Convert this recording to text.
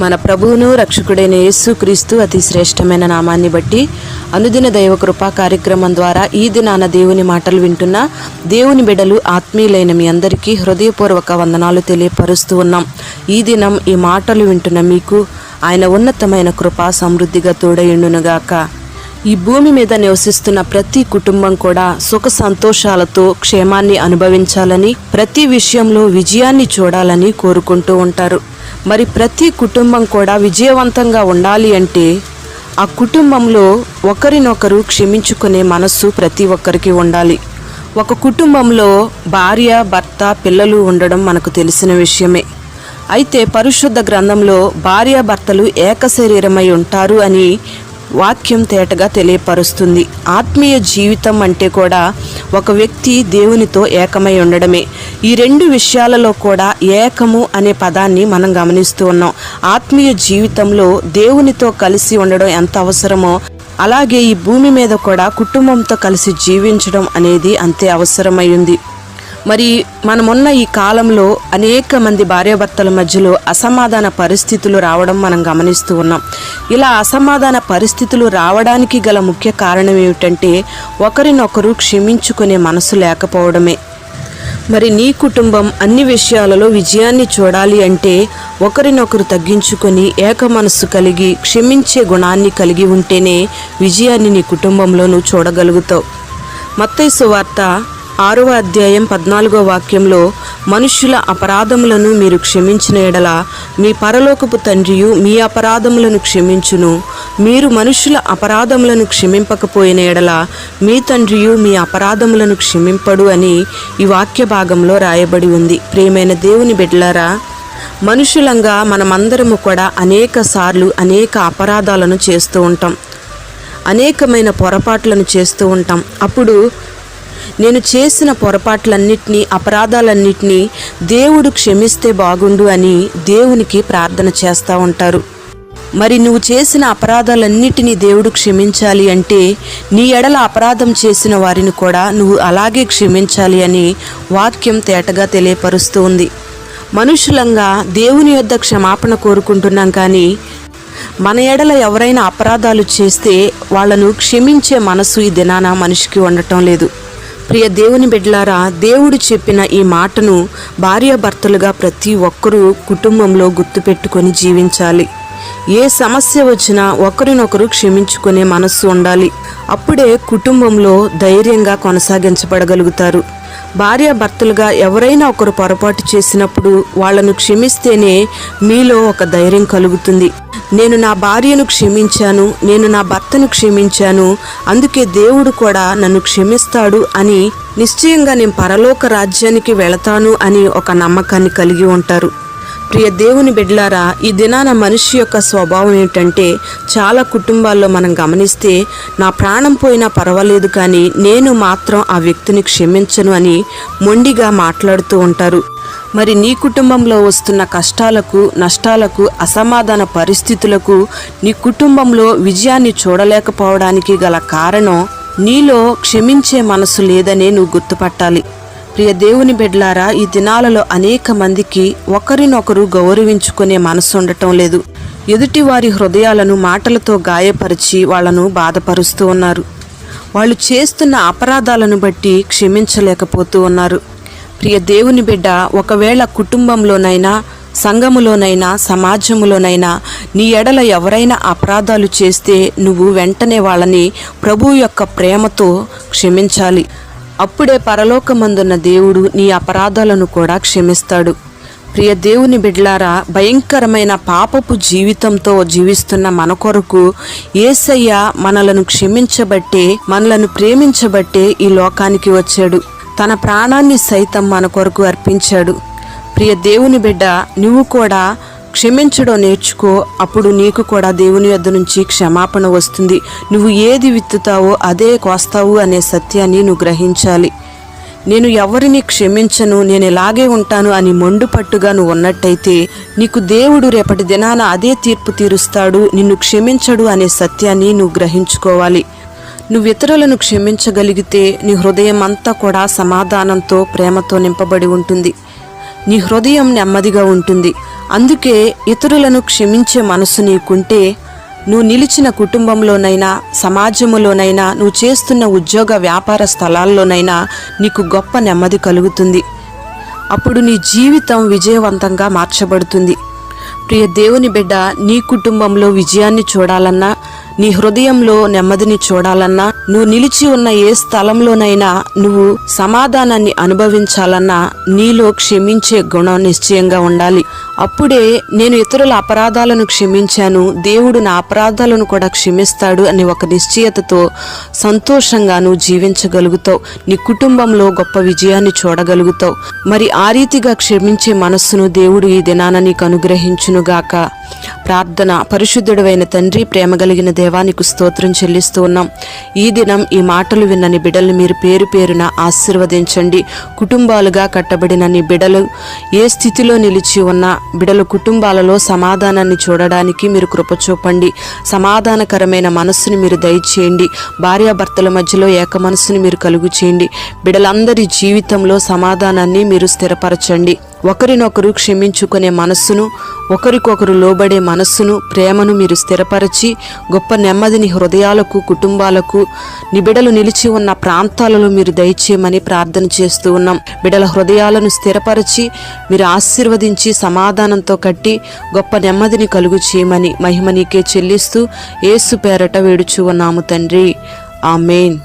మన ప్రభువును రక్షకుడైన యేసుక్రీస్తు అతి శ్రేష్టమైన నామాన్ని బట్టి అనుదిన దైవ కృపా కార్యక్రమం ద్వారా ఈ దినాన దేవుని మాటలు వింటున్న దేవుని బిడలు ఆత్మీయులైన మీ అందరికీ హృదయపూర్వక వందనాలు తెలియపరుస్తూ ఉన్నాం. ఈ దినం ఈ మాటలు వింటున్న మీకు ఆయన ఉన్నతమైన కృపా సమృద్ధిగా తోడయుండునుగాక. ఈ భూమి మీద నివసిస్తున్న ప్రతి కుటుంబం కూడా సుఖ సంతోషాలతో క్షేమాన్ని అనుభవించాలని ప్రతి విషయంలో విజయాన్ని చూడాలని కోరుకుంటూ ఉంటారు. మరి ప్రతి కుటుంబం కూడా విజయవంతంగా ఉండాలి అంటే ఆ కుటుంబంలో ఒకరినొకరు క్షమించుకునే మనస్సు ప్రతి ఒక్కరికి ఉండాలి. ఒక కుటుంబంలో భార్య భర్త పిల్లలు ఉండడం మనకు తెలిసిన విషయమే. అయితే పరిశుద్ధ గ్రంథంలో భార్యాభర్తలు ఏక శరీరమై ఉంటారు అని వాక్యం తేటగా తెలియపరుస్తుంది. ఆత్మీయ జీవితం అంటే కూడా ఒక వ్యక్తి దేవునితో ఏకమై ఉండడమే. ఈ రెండు విషయాలలో కూడా ఏకము అనే పదాన్ని మనం గమనిస్తూ ఉన్నాం. ఆత్మీయ జీవితంలో దేవునితో కలిసి ఉండడం ఎంత అవసరమో అలాగే ఈ భూమి మీద కూడా కుటుంబంతో కలిసి జీవించడం అనేది అంతే అవసరమైంది మరి మనమున్న ఈ కాలంలో అనేక మంది భార్యాభర్తల మధ్యలో అసమాధాన పరిస్థితులు రావడం మనం గమనిస్తూ ఉన్నాం. ఇలా అసమాధాన పరిస్థితులు రావడానికి గల ముఖ్య కారణం ఏమిటంటే ఒకరినొకరు క్షమించుకునే మనసు లేకపోవడమే. మరి నీ కుటుంబం అన్ని విషయాలలో విజయాన్ని చూడాలి అంటే ఒకరినొకరు తగ్గించుకొని ఏక మనస్సు కలిగి క్షమించే గుణాన్ని కలిగి ఉంటేనే విజయాన్ని నీ కుటుంబంలో నువ్వు చూడగలుగుతావు. మత్తైసు సువార్త ఆరవ అధ్యాయం పద్నాలుగో వాక్యంలో మనుష్యుల అపరాధములను మీరు క్షమించిన ఎడల మీ పరలోకపు తండ్రియు మీ అపరాధములను క్షమించును. మీరు మనుష్యుల అపరాధములను క్షమింపకపోయిన ఎడల మీ తండ్రియు మీ అపరాధములను క్షమింపడు అని ఈ వాక్య భాగంలో రాయబడి ఉంది. ప్రేమైన దేవుని బిడ్డలారా మనుషులంగా మనమందరము కూడా అనేక సార్లు అనేక అపరాధాలను చేస్తూ ఉంటాం. అనేకమైన పొరపాట్లను చేస్తూ ఉంటాం. అప్పుడు నేను చేసిన పొరపాట్లన్నిటినీ అపరాధాలన్నిటినీ దేవుడు క్షమిస్తే బాగుండు అని దేవునికి ప్రార్థన చేస్తూ ఉంటారు. మరి నువ్వు చేసిన అపరాధాలన్నిటినీ దేవుడు క్షమించాలి అంటే నీ ఎడల అపరాధం చేసిన వారిని కూడా నువ్వు అలాగే క్షమించాలి అని వాక్యం తేటగా తెలియపరుస్తూ ఉంది. మనుషులంగా దేవుని యొద్ద క్షమాపణ కోరుకుంటున్నాం కానీ మన ఎడల ఎవరైనా అపరాధాలు చేస్తే వాళ్ళను క్షమించే మనసు ఈ దినాన మనిషికి ఉండటం లేదు. ప్రియ దేవుని బిడ్డలారా దేవుడు చెప్పిన ఈ మాటను భార్యాభర్తలుగా ప్రతి ఒక్కరూ కుటుంబంలో గుర్తుపెట్టుకొని జీవించాలి. ఏ సమస్య వచ్చినా ఒకరినొకరు క్షమించుకునే మనస్సు ఉండాలి. అప్పుడే కుటుంబంలో ధైర్యంగా కొనసాగించబడగలుగుతారు. భార్యాభర్తలుగా ఎవరైనా ఒకరు పొరపాటు చేసినప్పుడు వాళ్ళను క్షమిస్తేనే మీలో ఒక ధైర్యం కలుగుతుంది. నేను నా భార్యను క్షమించాను నేను నా భర్తను క్షమించాను అందుకే దేవుడు కూడా నన్ను క్షమిస్తాడు అని నిశ్చయంగా నేను పరలోక రాజ్యానికి వెళతాను అని ఒక నమ్మకాన్ని కలిగి ఉంటారు. ప్రియ దేవుని బిడ్లారా ఈ దినాన మనిషి యొక్క స్వభావం ఏంటంటే చాలా కుటుంబాల్లో మనం గమనిస్తే నా ప్రాణం పోయినా పర్వాలేదు కానీ నేను మాత్రం ఆ వ్యక్తిని క్షమించను అని మొండిగా మాట్లాడుతూ ఉంటారు. మరి నీ కుటుంబంలో వస్తున్న కష్టాలకు నష్టాలకు అసమాధాన పరిస్థితులకు నీ కుటుంబంలో విజయాన్ని చూడలేకపోవడానికి గల కారణం నీలో క్షమించే మనసు లేదనే నువ్వు గుర్తుపట్టాలి. ప్రియ దేవుని బిడ్లారా ఈ దినాలలో అనేక మందికి ఒకరినొకరు గౌరవించుకునే మనసు ఉండటం లేదు. ఎదుటి వారి హృదయాలను మాటలతో గాయపరిచి వాళ్ళను బాధపరుస్తూ ఉన్నారు. వాళ్ళు చేస్తున్న అపరాధాలను బట్టి క్షమించలేకపోతూ ఉన్నారు. ప్రియ దేవుని బిడ్డ ఒకవేళ కుటుంబంలోనైనా సంఘములోనైనా సమాజములోనైనా నీ ఎడల ఎవరైనా అపరాధాలు చేస్తే నువ్వు వెంటనే వాళ్ళని ప్రభు యొక్క ప్రేమతో క్షమించాలి. అప్పుడే పరలోకమందున్న దేవుడు నీ అపరాధాలను కూడా క్షమిస్తాడు. ప్రియ దేవుని బిడ్లారా భయంకరమైన పాపపు జీవితంతో జీవిస్తున్న మన కొరకు ఏసయ్య మనలను క్షమించబట్టే మనలను ప్రేమించబట్టే ఈ లోకానికి వచ్చాడు. తన ప్రాణాన్ని సైతం మన కొరకు అర్పించాడు. ప్రియ దేవుని బిడ్డ నువ్వు కూడా క్షమించడం నేర్చుకో అప్పుడు నీకు కూడా దేవుని యొద్ద నుంచి క్షమాపణ వస్తుంది. నువ్వు ఏది విత్తుతావో అదే కోస్తావు అనే సత్యాన్ని నువ్వు గ్రహించాలి. నేను ఎవరిని క్షమించను నేను ఇలాగే ఉంటాను అని మొండు పట్టుగా నువ్వు ఉన్నట్టయితే నీకు దేవుడు రేపటి దినాన అదే తీర్పు తీరుస్తాడు నిన్ను క్షమించడు అనే సత్యాన్ని నువ్వు గ్రహించుకోవాలి. నువ్వు ఇతరులను క్షమించగలిగితే నీ హృదయం అంతా కూడా సమాధానంతో ప్రేమతో నింపబడి ఉంటుంది. నీ హృదయం నెమ్మదిగా ఉంటుంది. అందుకే ఇతరులను క్షమించే మనస్సు నీకుంటే నువ్వు నిలిచిన కుటుంబంలోనైనా సమాజంలోనైనా నువ్వు చేస్తున్న ఉద్యోగ వ్యాపార స్థలాల్లోనైనా నీకు గొప్ప నెమ్మది కలుగుతుంది. అప్పుడు నీ జీవితం విజయవంతంగా మార్చబడుతుంది. ప్రియ దేవుని బిడ్డ నీ కుటుంబంలో విజయాన్ని చూడాలన్నా నీ హృదయంలో నెమ్మదిని చూడాలన్నా నువ్వు నిలిచి ఉన్న ఏ స్థలంలోనైనా నువ్వు సమాధానాన్ని అనుభవించాలన్నా నీలో క్షమించే గుణం నిశ్చయంగా ఉండాలి. అప్పుడే నేను ఇతరుల అపరాధాలను క్షమించాను దేవుడు నా అపరాధాలను కూడా క్షమిస్తాడు అని ఒక నిశ్చయతతో సంతోషంగా నువ్వు జీవించగలుగుతావు. నీ కుటుంబంలో గొప్ప విజయాన్ని చూడగలుగుతావు. మరి ఆ రీతిగా క్షమించే మనస్సును దేవుడు ఈ దినాన నీకు అనుగ్రహించునుగాక. ప్రార్థన పరిశుద్ధుడైన తండ్రి ప్రేమ కలిగిన దేవానికి స్తోత్రం చెల్లిస్తూ ఉన్నాం. ఈ దినం ఈ మాటలు విన్న నీ మీరు పేరు పేరున ఆశీర్వదించండి. కుటుంబాలుగా కట్టబడిన నీ బిడలు ఏ స్థితిలో నిలిచి ఉన్న బిడలు కుటుంబాలలో సమాధానాన్ని చూడడానికి మీరు కృప చూపండి. సమాధానకరమైన మనస్సుని మీరు దయచేయండి. భార్యాభర్తల మధ్యలో ఏక మనస్సుని మీరు కలుగు చేయండి. బిడలందరి జీవితంలో సమాధానాన్ని మీరు స్థిరపరచండి. ఒకరినొకరు క్షమించుకునే మనస్సును ఒకరికొకరు లోబడే మనస్సును ప్రేమను మీరు స్థిరపరచి గొప్ప నెమ్మదిని హృదయాలకు కుటుంబాలకు నిబిడలు నిలిచి ఉన్న ప్రాంతాలలో మీరు దయచేయమని ప్రార్థన చేస్తూ ఉన్నాం. బిడల హృదయాలను స్థిరపరిచి మీరు ఆశీర్వదించి సమాధానంతో కట్టి గొప్ప నెమ్మదిని కలుగు చేయమని మహిమ నీకే చెల్లిస్తూ ఏసు పేరట వేడుచు ఉన్నాము తండ్రి. ఆమెన్.